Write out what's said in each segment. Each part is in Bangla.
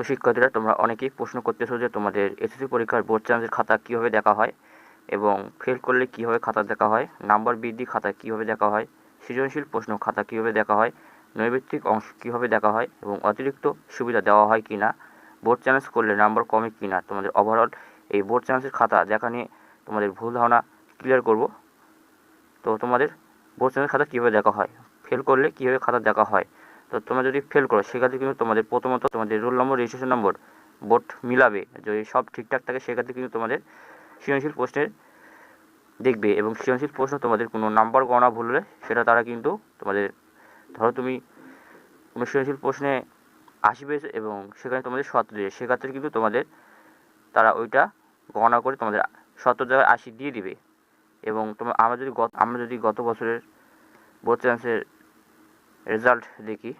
তো শিক্ষার্থীরা তোমরা অনেকেই প্রশ্ন করতেছো যে তোমাদের এসএসসি পরীক্ষার বোর্ড চ্যালেঞ্জের খাতা কীভাবে দেখা হয় এবং ফেল করলে কীভাবে খাতা দেখা হয়, নাম্বার বৃদ্ধি খাতা কীভাবে দেখা হয়, সৃজনশীল প্রশ্ন খাতা কীভাবে দেখা হয়, নৈবিত্তিক অংশ কীভাবে দেখা হয় এবং অতিরিক্ত সুবিধা দেওয়া হয় কি না বোর্ড চ্যালেঞ্জ করলে নাম্বার কমে কি না তোমাদের ওভারঅল এই বোর্ড চ্যালেঞ্জের খাতা দেখা নিয়ে তোমাদের ভুল ধারণা ক্লিয়ার করব। তো তোমাদের বোর্ড চ্যালেঞ্জের খাতা কীভাবে দেখা হয় ফেল করলে কীভাবে খাতা দেখা হয় তো তোমরা যদি ফেল করো, সেক্ষেত্রে কিন্তু তোমাদের প্রথমত তোমাদের roll number registration number board মিলাবে। যদি সব ঠিকঠাক থাকে, সেক্ষেত্রে কিন্তু তোমাদের সৃজনশীল প্রশ্নের দেখবে এবং সৃজনশীল প্রশ্ন তোমাদের কোনো নাম্বার গণনা ভুল হলে সেটা তারা কিন্তু তোমাদের, ধরো তুমি কোনো সৃজনশীল প্রশ্নে আসবে এবং সেখানে তোমাদের সত্তর দিয়ে সেক্ষেত্রে কিন্তু তোমাদের তারা ওইটা গণনা করে তোমাদের সত্তর জায়গায় আশি দিয়ে দিবে। এবং তোমার, আমরা যদি গত, আমরা যদি গত বছরের বোর্ড চ্যান্সের রেজাল্ট দেখি।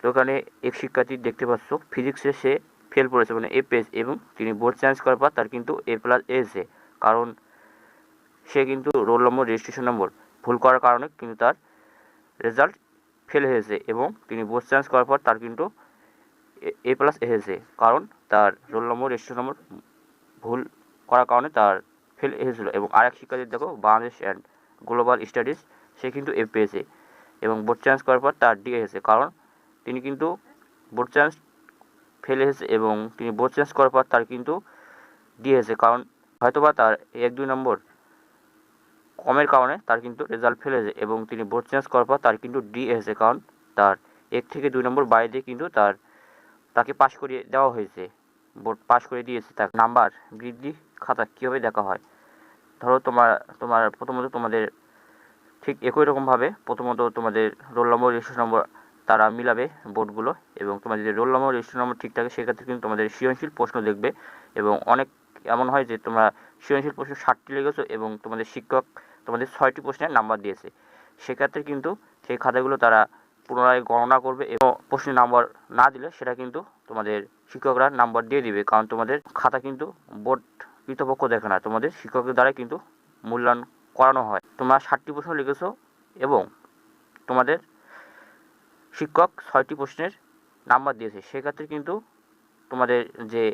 তো ওখানে এক শিক্ষার্থী দেখতে পাচ্ছ ফিজিক্সে সে ফেল করেছে মানে এ পেজ এবং তিনি বোর্ড চেঞ্জ করার পর তার কিন্তু এ প্লাস এসে কারণ সে কিন্তু রোল নম্বর রেজিস্ট্রেশন নম্বর ভুল করার কারণে কিন্তু তার রেজাল্ট ফেল হয়েছে, এবং তিনি বোর্ড চেঞ্জ করার পর তার কিন্তু এ প্লাস এসেছে। কারণ তার রোল নম্বর রেজিস্ট্রেশন নম্বর ভুল করার কারণে তার ফেল এসেছিল এবং আরেক শিক্ষার্থী দেখো বাংলাদেশ অ্যান্ড গ্লোবাল স্টাডিজ সে কিন্তু এ। পেয়েছে এবং বোর্ড চেঞ্জ করার পর তার ডি এসেছে। কারণ তিনি কিন্তু বোর্ড চেঞ্জ ফেল এসেছে এবং তিনি বোর্ড চেঞ্জ করার পর তার কিন্তু ডি এসেছে। কারণ হয়তোবা তার এক, দুই নম্বর কমের কারণে তার কিন্তু রেজাল্ট ফেলেছে এবং তিনি বোর্ড চেঞ্জ করার পর তার কিন্তু ডি এসেছে। কারণ তার এক থেকে দুই নম্বর বাইরে কিন্তু তার, তাকে পাশ করিয়ে দেওয়া হয়েছে। বোর্ড পাশ করে দিয়েছে তার নাম্বার বৃদ্ধি খাতা কীভাবে দেখা হয়? ধরো তোমার তোমার প্রথমত তোমাদের ঠিক একই রকমভাবে প্রথমত তোমাদের রোল নম্বর রেজিস্ট্রেশন নম্বর তারা মিলাবে বোর্ডগুলো এবং তোমাদের যে রোল নম্বর রেজিস্ট্রেশন নম্বর ঠিক থাকে সেক্ষেত্রে কিন্তু তোমাদের সৃজনশীল প্রশ্ন দেখবে এবং অনেক এমন হয় যে তোমরা সৃজনশীল প্রশ্ন ষাটটি লেগেছো এবং তোমাদের শিক্ষক তোমাদের ছয়টি প্রশ্নের নাম্বার দিয়েছে। সেক্ষেত্রে কিন্তু সেই খাতাগুলো তারা পুনরায় গণনা করবে এবং প্রশ্নের নাম্বার না দিলে সেটা কিন্তু তোমাদের শিক্ষকরা নাম্বার দিয়ে দিবে। কারণ তোমাদের খাতা কিন্তু বোর্ড কৃতপক্ষ দেখে না, তোমাদের শিক্ষকের দ্বারা কিন্তু মূল্যায়ন করানো হয়। তোমরা ষাটটি প্রশ্ন লিখেছো এবং তোমাদের শিক্ষক ছয়টি প্রশ্নের নাম্বার দিয়েছে। সেক্ষেত্রে কিন্তু তোমাদের যে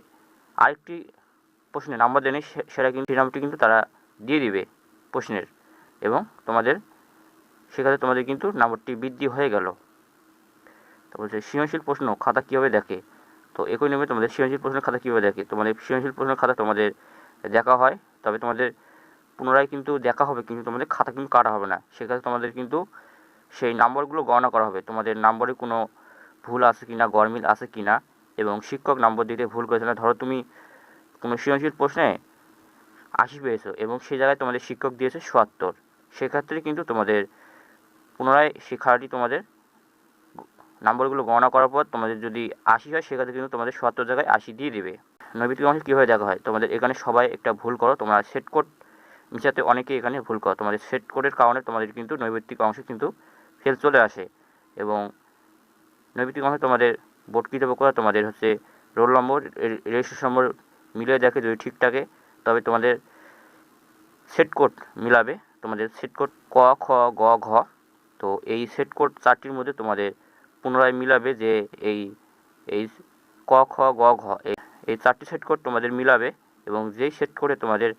আরেকটি প্রশ্নের নাম্বার দেয়নি সেটা কিন্তু, সেই কিন্তু তারা দিয়ে দিবে প্রশ্নের এবং তোমাদের, সেক্ষেত্রে তোমাদের কিন্তু নাম্বারটি বৃদ্ধি হয়ে গেল। তারপর যে সৃজনশীল প্রশ্ন খাতা কীভাবে দেখে? তো একই নিয়মে তোমাদের সৃজনশীল প্রশ্নের খাতা কীভাবে দেখে? তোমাদের সৃজনশীল প্রশ্নের খাতা তোমাদের দেখা হয়, তবে তোমাদের পুনরায় কিন্তু দেখা হবে, কিন্তু তোমাদের খাতা কিন্তু কাটা হবে না। সেক্ষেত্রে তোমাদের কিন্তু সেই নাম্বারগুলো গণনা করা হবে। তোমাদের নাম্বারে কোনো ভুল আছে কি না গরমিল আছে কি না এবং শিক্ষক নম্বর দিতে ভুল করেছে না। ধরো তুমি কোনো সৃজনশীল প্রশ্নে আশি পেয়েছ, এবং সেই জায়গায় তোমাদের শিক্ষক দিয়েছে সত্তর। সেক্ষেত্রে কিন্তু তোমাদের পুনরায় শিক্ষাটি তোমাদের নাম্বারগুলো গণনা করার পর তোমাদের যদি আশি হয়, সেক্ষেত্রে কিন্তু তোমাদের সত্তর জায়গায় আশি দিয়ে দেবে। নৈবিত্তিক অংশ কীভাবে দেখা হয়? তোমাদের এখানে সবাই একটা ভুল করো, তোমরা সেট কোড মিশাতে অনেকে এখানে ভুল করো। তোমাদের সেট কোডের কারণে তোমাদের কিন্তু নৈবিত্তিক অংশ কিন্তু ফেল চলে আসে এবং নৈবিত্তিক অংশে তোমাদের বোর্ড কৃতপক্ষ তোমাদের হচ্ছে রোল নম্বর রেজিস্ট্রেশন নম্বর মিলিয়ে দেখে যদি ঠিক থাকে, তবে তোমাদের সেট কোড মিলাবে। তোমাদের সেট কোড ক, খ, গ, ঘ, তো এই সেট কোড চারটির মধ্যে তোমাদের পুনরায় মিলাবে যে এই এই ক, খ, গ, ঘ, এই চারটি সেট কোড তোমাদের মিলাবে এবং যেই সেট কোডে তোমাদের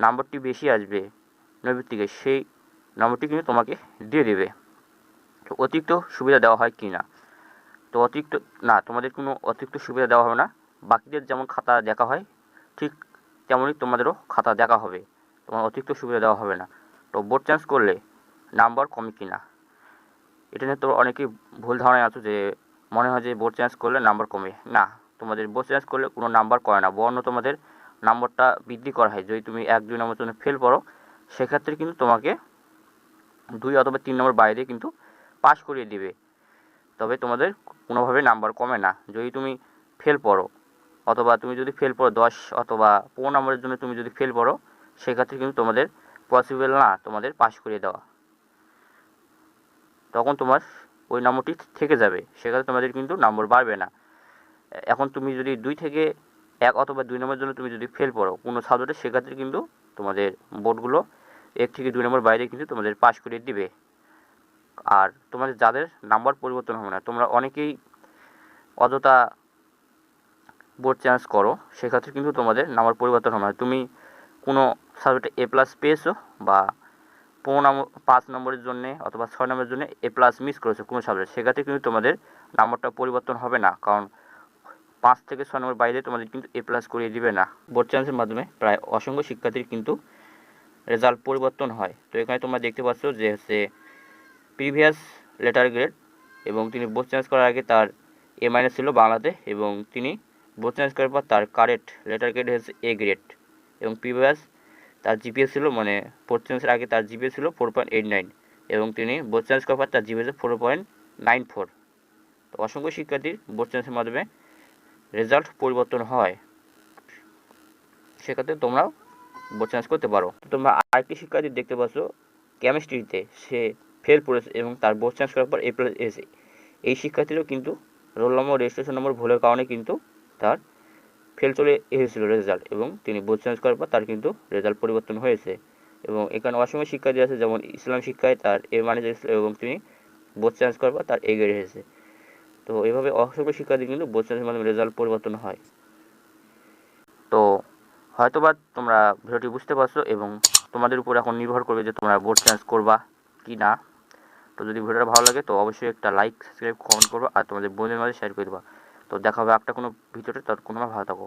নাম্বারটি বেশি আসবে নৈবিত্তিকে সেই নম্বরটি কিন্তু তোমাকে দিয়ে দেবে। তো অতিরিক্ত সুবিধা দেওয়া হয় কি না? তো অতিরিক্ত, না, তোমাদের কোনো অতিরিক্ত সুবিধা দেওয়া হবে না। বাকিদের যেমন খাতা দেখা হয়, ঠিক তেমনই তোমাদেরও খাতা দেখা হবে। তোমার অতিরিক্ত সুবিধা দেওয়া হবে না। তো বোর্ড চেঞ্জ করলে নাম্বার কমে কি না? এটা নিয়ে তো অনেকেই ভুল ধারণায় আছো যে মনে হয় যে বোর্ড চেঞ্জ করলে নাম্বার কমে। না, তোমাদের বোর্ড চেঞ্জ করলে কোনো নাম্বার করে না। বর্ণ তোমাদের নাম্বারটা বৃদ্ধি করা হয়। যদি তুমি এক, দুই নম্বর জন্য ফেল করো সেক্ষেত্রে কিন্তু তোমাকে দুই অথবা তিন নম্বর বাইরে কিন্তু পাস করিয়ে দিবে। তবে তোমাদের কোনোভাবে নাম্বার কমে না। যদি তুমি ফেল পড়ো, অথবা তুমি যদি ফেল পড়ো দশ অথবা পনেরো নম্বরের জন্য তুমি যদি ফেল পড়ো, সেক্ষেত্রে কিন্তু তোমাদের পসিবল না তোমাদের পাস করিয়ে দেওয়া। তখন তোমার ওই নম্বরটি থেকে যাবে। সেক্ষেত্রে তোমাদের কিন্তু নম্বর বাড়বে না। এখন তুমি যদি দুই থেকে এক অথবা দুই নম্বরের জন্য তুমি যদি ফেল পড়ো, কোনো সাবজেক্টে সেক্ষেত্রে কিন্তু তোমাদের বোর্ডগুলো এক থেকে দুই নম্বর বাইরে কিন্তু তোমাদের পাস করিয়ে দিবে। আর তোমাদের যাদের নাম্বার পরিবর্তন হবে না, তোমরা অনেকেই অযথা বোর্ড চেঞ্জ করো, সেক্ষেত্রে কিন্তু তোমাদের নাম্বার পরিবর্তন হবে না। তুমি কোনো সাবজেক্টে এ প্লাস পেয়েছ বা পনেরো নম্বর, পাঁচ নম্বরের জন্য অথবা ছয় নম্বরের জন্য এ প্লাস মিস করেছ কোনো সাবজেক্ট সেক্ষেত্রে কিন্তু তোমাদের নাম্বারটা পরিবর্তন হবে না। কারণ পাঁচ থেকে ছয় নম্বর বাইরে তোমাদের কিন্তু এ প্লাস করিয়ে দিবে না। বোর্ড চেঞ্জের মাধ্যমে প্রায় অসংখ্য শিক্ষার্থীর কিন্তু রেজাল্ট পরিবর্তন হয়। তো এখানে তোমরা দেখতে পাচ্ছ যে হচ্ছে প্রিভিয়াস লেটার গ্রেড এবং তিনি বোর্ড চেঞ্জ করার আগে তার এ মাইনাস ছিল বাংলাতে এবং তিনি বোর্ড চেঞ্জ করার পর তার কারেক্ট লেটার গ্রেড হচ্ছে এ গ্রেড এবং প্রিভিয়াস তার জিপিএ ছিল মানে বোর্ড চেঞ্জের আগে তার জিপিএ ছিল ফোর পয়েন্ট এইট নাইন এবং তিনি বোর্ড চেঞ্জ করার পর তার GPA four point nine four তো অসংখ্য শিক্ষার্থীর বোর্ড চেঞ্জের মাধ্যমে রেজাল্ট পরিবর্তন হয়, সেক্ষেত্রে তোমরাও বোর্ড করতে পারো। তোমরা আরেকটি শিক্ষার্থী দেখতে পাচ্ছ কেমিস্ট্রিতে সে ফেল করেছে এবং তার বোর্ড চেঞ্জ করার পর এ প্লাস এসে এই শিক্ষার্থীরও কিন্তু রোল নম্বর রেজিস্ট্রেশন নম্বর ভুলের কারণে কিন্তু তার ফেল চলে এসেছিল রেজাল্ট এবং তিনি বোর্ড চেঞ্জ করার পর তার কিন্তু রেজাল্ট পরিবর্তন হয়েছে এবং এখানে অসংখ্য শিক্ষার্থী আছে, যেমন ইসলাম শিক্ষায় তার এ মানে এবং তিনি বোর্ড চেঞ্জ করার পর তার এ গ্রেড হয়েছে তো এভাবে অসংখ্য শিক্ষার্থী কিন্তু বোঝানোর মাধ্যমে রেজাল্ট পরিবর্তন হয়। তো হয়তোবা তোমরা ভিডিওটি বুঝতে পারছ এবং তোমাদের উপর এখন নির্ভর করবে যে তোমরা বোর্ড চেঞ্জ করবা কি না। তো যদি ভিডিওটা ভালো লাগে তো অবশ্যই একটা লাইক সাবস্ক্রাইব কমেন্ট করব আর তোমাদের বন্ধুদের মাঝে শেয়ার করে দেবা। তো দেখা হবে একটা কোনো ভিডিওতে, ততক্ষণ কোনো ভালো থাকো।